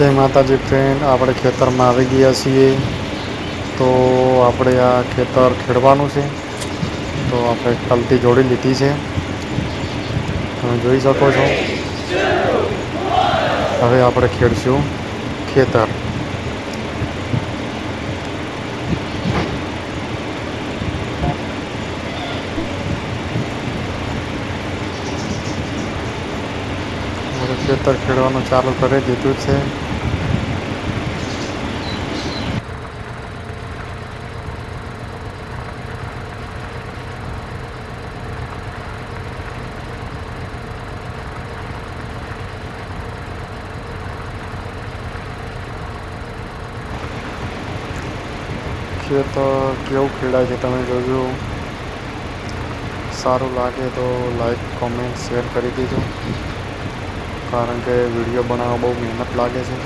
જય માતાજી ફ્રેન્ડ આપણે ખેતરમાં આવી ગયા છીએ. તો આપણે આ ખેતર ખેડવાનું છે. તો આપણે કલથી જોડી લીધી છે. તમે જોઈ શકો છો. હવે આપણે ખેડશું ખેતર. ખેતર ખેડવાનું ચાલુ કરી દીધું છે. ખેતર કેવું ખેડાય છે તમે જોજો. સારું લાગે તો લાઈક કોમેન્ટ શેર કરી દીજો. કારણ કે વીડિયો બનાવવા બહુ મહેનત લાગે છે.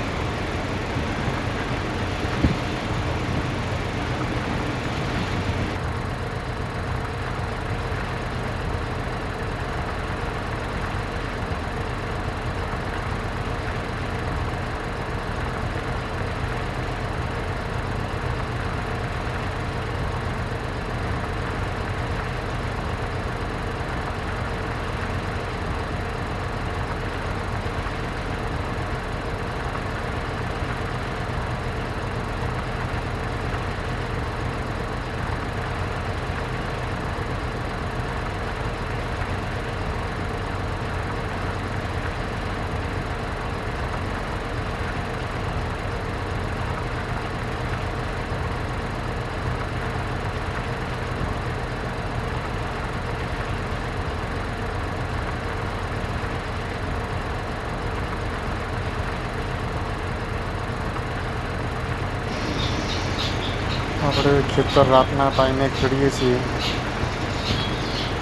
આપણે ખેતર રાતના ટાઈમે ખેડીએ છીએ.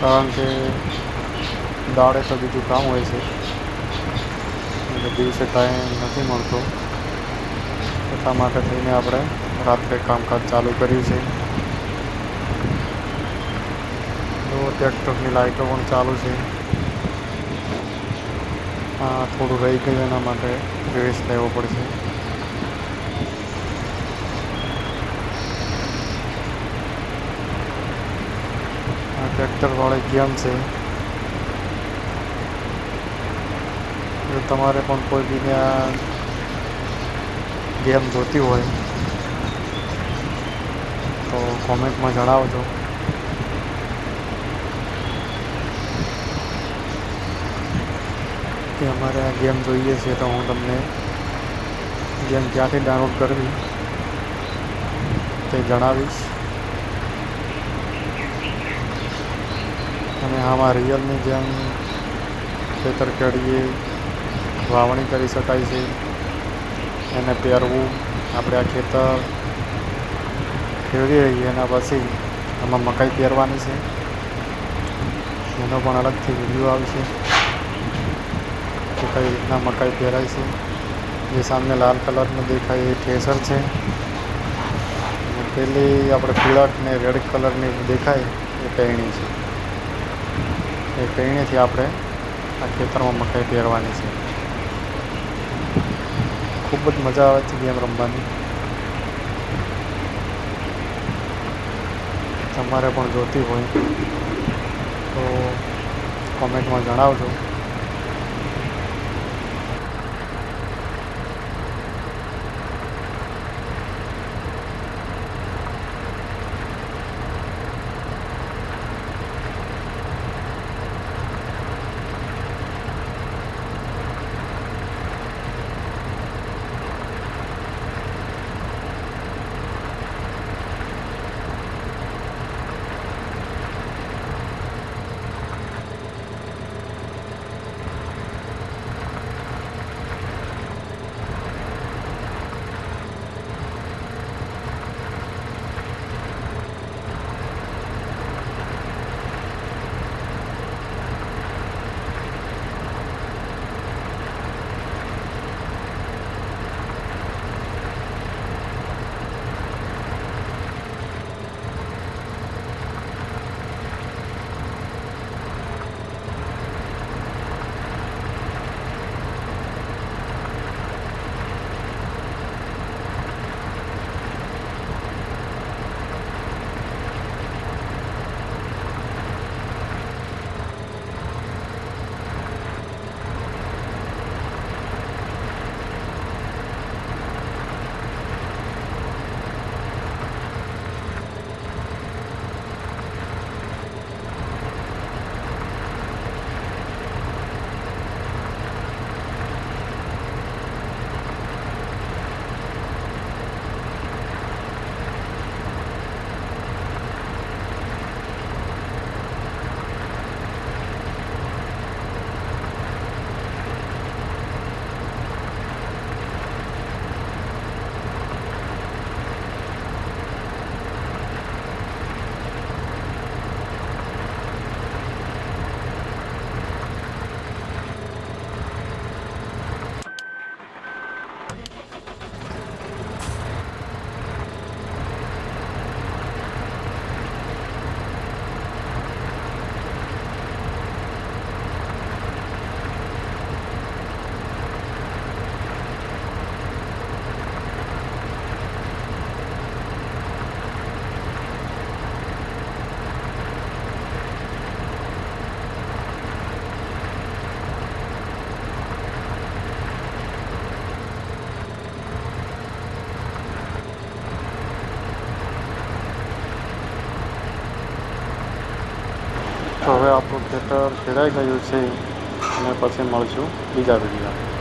કારણ કે દાડે તો બીજું કામ હોય છે. એટલે દિવસે ટાઈમ નથી મળતો. એટલા માટે થઈને આપણે રાત્રે કામકાજ ચાલુ કર્યું છે. તો ટ્રેક્ટરની લાઇટો પણ ચાલુ છે. આ થોડું રહી ગયું એના માટે રેસ લેવો પડશે. આ ટ્રેક્ટરવાળી ગેમ છે. જો તમારે પણ કોઈ બીને ગેમ જોતી હોય, તો કોમેન્ટમાં જણાવજો. કે અમારે આ ગેમ જોઈએ છે તો હું તમને ગેમ ક્યાંથી ડાઉનલોડ કરવી તે જણાવીશ. અને આમાં રિયલની જેમ ખેતર ખેડીએ, વાવણી કરી શકાય છે. એને પહેરવું, આપણે આ ખેતર ખેડી રહીએ એના પછી આમાં મકાઈ પહેરવાની છે. એનો પણ અલગથી વીડિયો આવશે કે કઈ રીતના મકાઈ પહેરાય છે. જે સામે લાલ કલરનું દેખાય, એ ઠેસર છે. પેલી આપણે પીળક ને રેડ કલરની દેખાય, એ પહેણી છે. એ કૈણીથી આપણે આ ખેતરમાં મકાઈ પહેરવાની છે. ખૂબ જ મજા આવે છે ગેમ રમવાની. તમારે પણ જોતી હોય તો કોમેન્ટમાં જણાવજો. તો હવે આપણું થિયેટર ખેડાઈ ગયું છે અને પછી મળશું બીજા વીડિયો